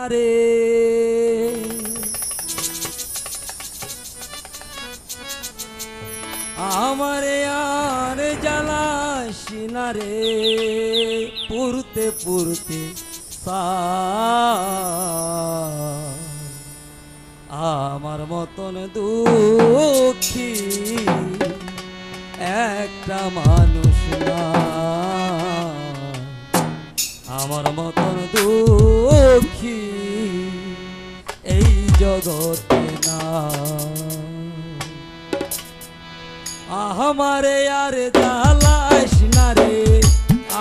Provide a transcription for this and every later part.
আরে। আমারে আর জ্বালাসি না রে পুরতে পুরতে আমার মতন দুঃখী একটা মানুষ না। আহমারে আর জালাস না রে।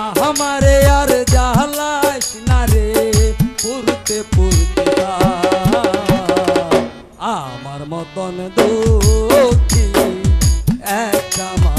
আহমারে আর জালাস না রে। পুরতে পুরতে আমার মতন দুঃখী, একটা মানুষ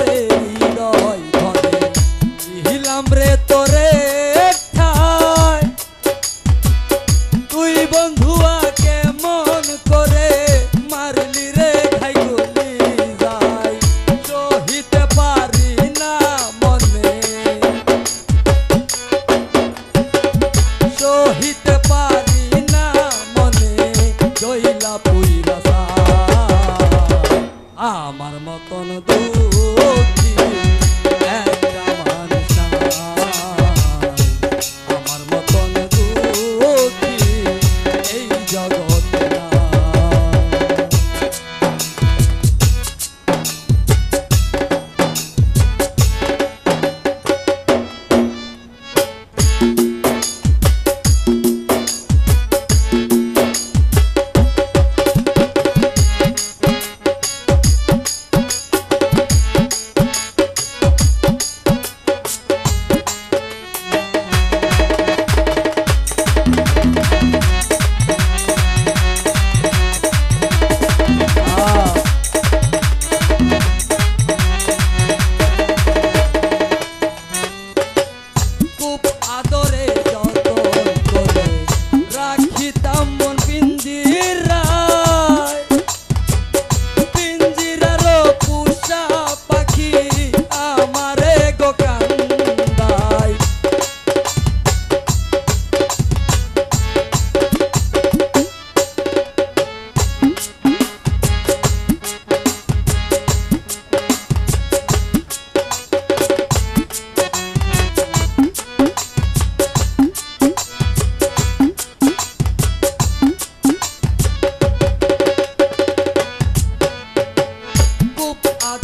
তুই বন্ধুয়া কেমন করে মারলি রে খাই গলি যাই। সহিতে পারি না মনে। সহিতে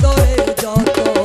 হৃদয়ে যত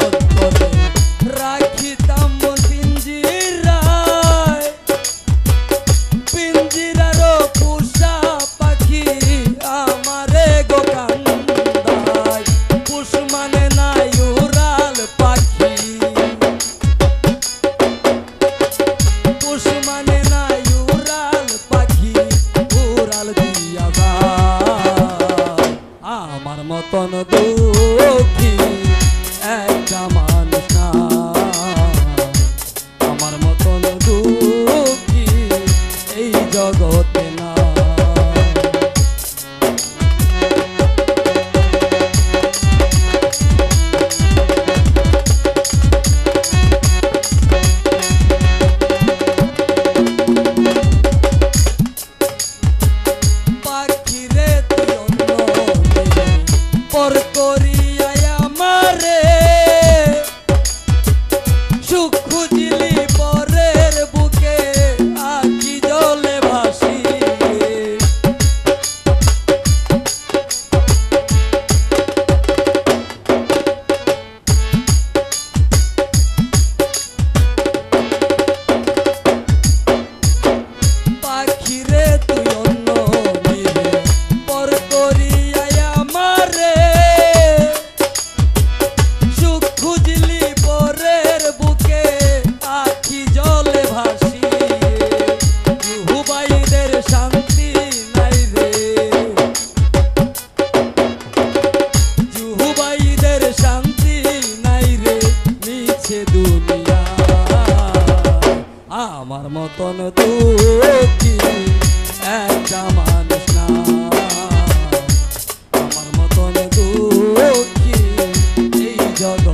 dogote জগৎ।